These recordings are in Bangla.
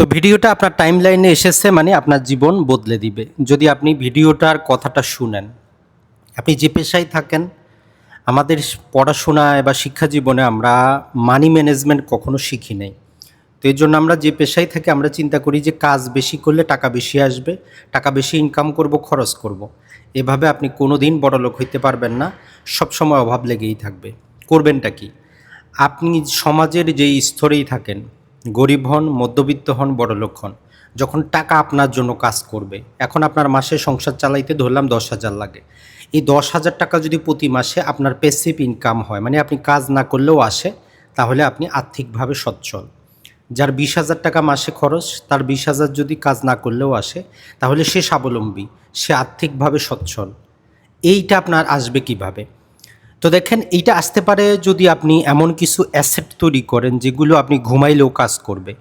তো ভিডিওটা আপনার টাইম লাইনে এসেছে মানে আপনার জীবন বদলে দিবে। যদি আপনি ভিডিওটার কথাটা শুনেন, আপনি যে পেশায় থাকেন, আমাদের পড়াশোনায় বা শিক্ষা জীবনে আমরা মানি ম্যানেজমেন্ট কখনো শিখি নাই। তো এই জন্য আমরা যে পেশায় থাকি, আমরা চিন্তা করি যে কাজ বেশি করলে টাকা বেশি আসবে, টাকা বেশি ইনকাম করব, খরচ করব। এভাবে আপনি কোনো দিন বড়লোক হইতে পারবেন না, সবসময় অভাব লেগেই থাকবে। করবেনটা কি? আপনি সমাজের যেই স্তরেই থাকেন গরিব হন, মধ্যবিত্ত হন, বড়লোক হন। যখন টাকা আপনার জন্য কাজ করবে, এখন আপনার মাসে সংসার চালাইতে ধরলাম দশ হাজার লাগে। এই দশ হাজার টাকা যদি প্রতি মাসে আপনার পেসিভ ইনকাম হয় মানে আপনি কাজ না করলেও আসে, তাহলে আপনি আর্থিকভাবে সচ্ছল। যার বিশ হাজার টাকা মাসে খরচ, তার বিশ হাজার যদি কাজ না করলেও আসে, তাহলে সে স্বাবলম্বী, সে আর্থিকভাবে সচ্ছল। এইটা আপনার আসবে কীভাবে? তো দেখেন, এইটা আসতে পারে যদি আপনি এমন কিছু অ্যাসেট তৈরি করেন যেগুলো আপনি ঘুমাইলেও কাজ করবে।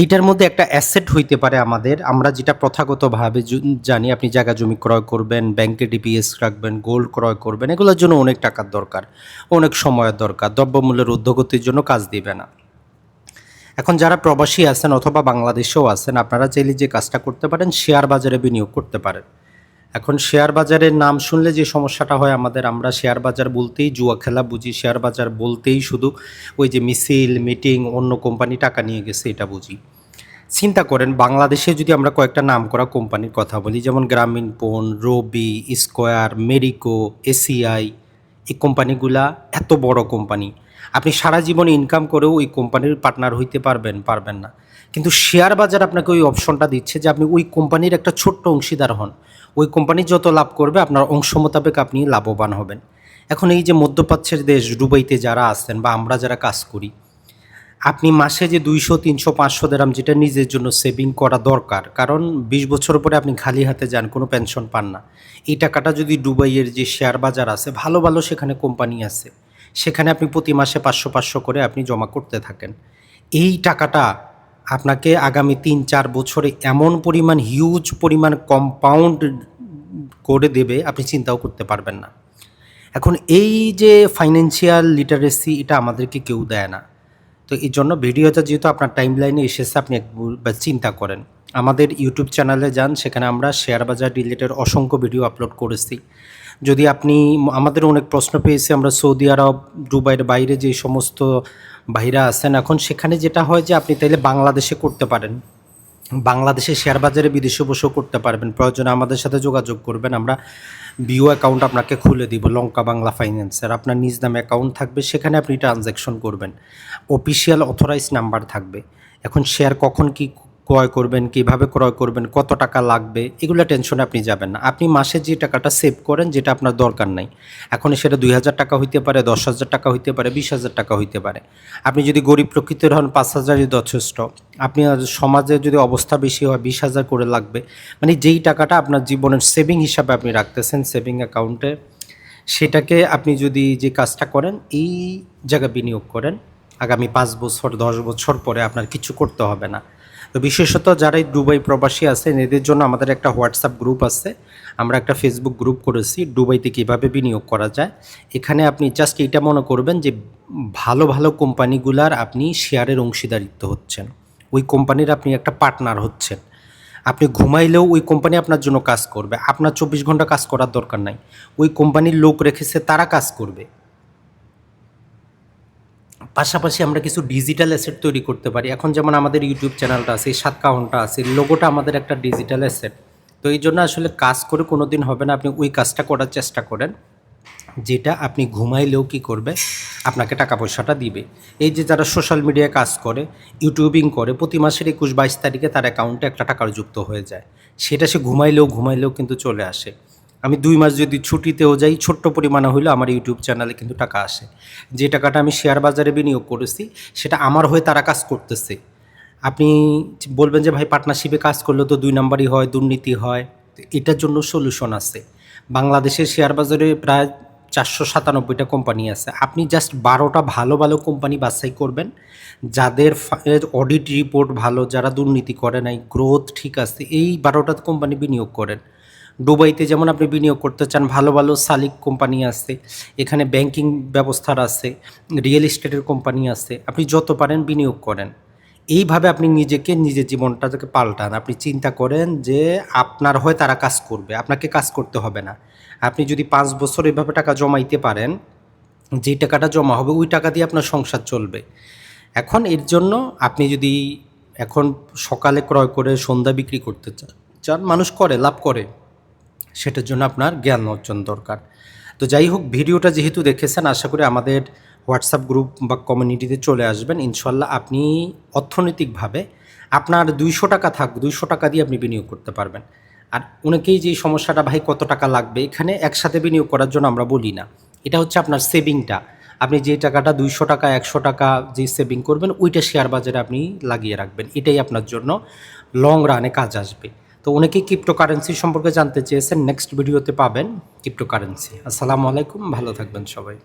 এইটার মধ্যে একটা অ্যাসেট হইতে পারে আমাদের। আমরা যেটা প্রথাগতভাবে জানি, আপনি জায়গা জমি ক্রয় করবেন ব্যাংকে ডিপিএস রাখবেন গোল্ড ক্রয় করবেন, এগুলোর জন্য অনেক টাকার দরকার, অনেক সময়ের দরকার, দ্রব্যমূল্যের ঊর্ধ্বগতির জন্য কাজ দিবে না। এখন যারা প্রবাসী আছেন অথবা বাংলাদেশেও আছেন, আপনারা চাইলে যে কাজটা করতে পারেন শেয়ার বাজারে বিনিয়োগ করতে পারেন। এখন শেয়ার বাজারের নাম শুনলে যে সমস্যাটা হয় আমাদের, আমরা শেয়ার বাজার বলতেই জুয়া খেলা বুঝি, শেয়ার বাজার বলতেই শুধু ওই যে মিছিল, মিটিং, অন্য কোম্পানি টাকা নিয়ে গেছে এটা বুঝি। চিন্তা করেন, বাংলাদেশে যদি আমরা কয়েকটা নাম করা কোম্পানির কথা বলি, যেমন Grameen phone, Robi, Square, Marico, ACI এই কোম্পানিগুলা এত বড় কোম্পানি। আপনি সারা জীবন ইনকাম করেও ওই কোম্পানির পার্টনার হইতে পারবেন পারবেন না। কিন্তু শেয়ার বাজার আপনাকে ওই অপশনটা দিচ্ছে যে আপনি ওই কোম্পানির একটা ছোট্ট অংশীদার হন। ওই কোম্পানি যত লাভ করবে, আপনার অংশ মোতাবেক আপনি লাভবান হবেন। এখন এই যে মধ্যপ্রাচ্যের দেশ, দুবাইতে যারা আছেন বা আমরা যারা কাজ করি আপনি মাসে যে দুইশো, তিনশো, পাঁচশো দেরাম যেটা নিজের জন্য সেভিং করা দরকার, কারণ বিশ বছর পরে আপনি খালি হাতে যান, কোনো পেনশন পান না। এই টাকাটা যদি দুবাইয়ের যে শেয়ার বাজার আছে, ভালো ভালো সেখানে কোম্পানি আছে, সেখানে আপনি প্রতি মাসে পাঁচশো পাঁচশো করে আপনি জমা করতে থাকেন। এই টাকাটা আপনাকে আগামী তিন, চার বছরে এমন পরিমাণ হিউজ পরিমাণ কম্পাউন্ড করে দেবে, আপনি চিন্তাও করতে পারবেন না। এখন এই যে ফাইন্যান্সিয়াল লিটারেসি এটা আমাদেরকে কেউ দেয় না। তো এই জন্য ভিডিওটা যেহেতু আপনার টাইম লাইনে এসেছে, আপনি একবার চিন্তা করেন। আমাদের ইউটিউব চ্যানেলে যান, সেখানে আমরা শেয়ার বাজার রিলেটেড অসংখ্য ভিডিও আপলোড করেছি। যদি আপনি আমাদের অনেক প্রশ্ন পেয়েছি, আমরা সৌদি আরব, দুবাইয়ের বাইরে যে সমস্ত ভাইরা আছেন এখন, সেখানে যেটা হয় যে আপনি তাইলে বাংলাদেশে করতে পারেন। বাংলাদেশে শেয়ার বাজারে বিদেশে বসেও করতে পারবেন। প্রয়োজনে আমাদের সাথে যোগাযোগ করবেন। আমরা বিও অ্যাকাউন্ট আপনাকে খুলে দিব, লঙ্কা বাংলা ফাইন্যান্সের আপনার নিজ নামে অ্যাকাউন্ট থাকবে, সেখানে আপনি ট্রানজ্যাকশন করবেন। অফিসিয়াল অথরাইজ নাম্বার থাকবে। এখন শেয়ার কখন কি ক্রয় করবেন, কীভাবে ক্রয় করবেন, কত টাকা লাগবে, এগুলো টেনশনে আপনি যাবেন না। আপনি মাসে যে টাকাটা সেভ করেন, যেটা আপনার দরকার নাই। এখন সেটা দুই হাজার টাকা হইতে পারে, দশ হাজার টাকা হইতে পারে, বিশ হাজার টাকা হইতে পারে। আপনি যদি গরিব প্রকৃতির হন, পাঁচ হাজারই যথেষ্ট। আপনি সমাজে যদি অবস্থা বেশি হয়, বিশ হাজার করে লাগবে। মানে যেই টাকাটা আপনার জীবনের সেভিং হিসাবে আপনি রাখতেছেন, সেভিং অ্যাকাউন্টে, সেটাকে আপনি যদি যে কাজটা করেন, এই জায়গায় বিনিয়োগ করেন, আগামী পাঁচ বছর, দশ বছর পরে আপনার কিছু করতে হবে না। তো বিশেষত যারা এই দুবাই প্রবাসী আছেন এদের জন্য আমাদের একটা হোয়াটসঅ্যাপ গ্রুপ আছে। আমরা একটা ফেসবুক গ্রুপ করেছি, দুবাইতে কীভাবে বিনিয়োগ করা যায়। এখানে আপনি জাস্ট এটা মনে করবেন যে ভালো ভালো কোম্পানিগুলার আপনি শেয়ারের অংশীদারিত্ব হচ্ছেন। ওই কোম্পানির আপনি একটা পার্টনার হচ্ছেন। আপনি ঘুমাইলেও ওই কোম্পানি আপনার জন্য কাজ করবে। আপনার চব্বিশ ঘণ্টা কাজ করার দরকার নাই। ওই কোম্পানির লোক রেখেছে, তারা কাজ করবে। পাশাপাশি আমরা কিছু ডিজিটাল অ্যাসেট তৈরি করতে পারি। এখন যেমন আমাদের ইউটিউব চ্যানেলটা আছে সাত কাউন্টটা আছে লোগোটা আমাদের একটা ডিজিটাল অ্যাসেট তো এই জন্য আসলে কাজ করে কোনো দিন হবে না, আপনি ওই কাজটা করার চেষ্টা করেন, যেটা আপনি ঘুমাইলেও কি করবে, আপনাকে টাকা পয়সাটা দিবে। এই যে যারা সোশ্যাল মিডিয়ায় কাজ করে ইউটিউবিং করে, প্রতি মাসের একুশ বাইশ তারিখে তার অ্যাকাউন্টে একটা টাকার যুক্ত হয়ে যায়। সেটা সে ঘুমাইলেও ঘুমাইলেও কিন্তু চলে আসে। আমি দুই মাস যদি ছুটিতেও যাই, ছোট্ট পরিমাণে হইলেও আমার ইউটিউব চ্যানেলে কিন্তু টাকা আসে। যে টাকাটা আমি শেয়ার বাজারে বিনিয়োগ করেছি, সেটা আমার হয়ে তারা কাজ করতেছে। আপনি বলবেন যে, ভাই পার্টনারশিপে কাজ করলে তো দুই নাম্বারই হয়, দুর্নীতি হয়। এটার জন্য সলিউশন আছে। বাংলাদেশের শেয়ার বাজারে প্রায় চারশো সাতানব্বইটা কোম্পানি আছে। আপনি জাস্ট বারোটা ভালো ভালো কোম্পানি বাছাই করবেন। যাদের অডিট রিপোর্ট ভালো, যারা দুর্নীতি করে নাই গ্রোথ ঠিক আছে, এই বারোটা কোম্পানি বিনিয়োগ করেন। দুবাইতে যেমন আপনি বিনিয়োগ করতে চান, ভালো ভালো সালিক কোম্পানি আছে, এখানে ব্যাংকিং ব্যবস্থার আছে, রিয়েল এস্টেটের কোম্পানি আছে, আপনি যত পারেন বিনিয়োগ করেন। এইভাবে আপনি নিজেকে, নিজের জীবনটাকে পাল্টান। আপনি চিন্তা করেন যে আপনার হয়ে তারা কাজ করবে, আপনাকে কাজ করতে হবে না। আপনি যদি পাঁচ বছর এভাবে টাকা জমাইতে পারেন, যে টাকাটা জমা হবে, ওই টাকা দিয়ে আপনার সংসার চলবে। এখন এর জন্য আপনি যদি এখন সকালে ক্রয় করে সন্ধ্যা বিক্রি করতে চান চান, মানুষ করে, লাভ করে। সেটার জন্য আপনার জ্ঞান অর্জন দরকার। তো যাই হোক, ভিডিওটা যেহেতু দেখেছেন, আশা করি আমাদের হোয়াটসঅ্যাপ গ্রুপ বা কমিউনিটিতে চলে আসবেন। ইনশাল্লাহ আপনি অর্থনৈতিকভাবে আপনার দুইশো টাকা থাক, দুইশো টাকা দিয়ে আপনি বিনিয়োগ করতে পারবেন। আর অনেকেই যে সমস্যাটা, ভাই, কত টাকা লাগবে? এখানে একসাথে বিনিয়োগ করার জন্য আমরা বলি না। এটা হচ্ছে আপনার সেভিংটা আপনি যে টাকাটা দুইশো টাকা, একশো টাকা যে সেভিং করবেন, ওইটা শেয়ার বাজারে আপনি লাগিয়ে রাখবেন। এটাই আপনার জন্য লং রানে কাজ আসবে। তো অনেকেই ক্রিপ্টোকারেন্সি সম্পর্কে জানতে চেয়েছেন নেক্সট ভিডিওতে পাবেন ক্রিপ্টোকারেন্সি আসসালামু আলাইকুম, ভালো থাকবেন সবাই।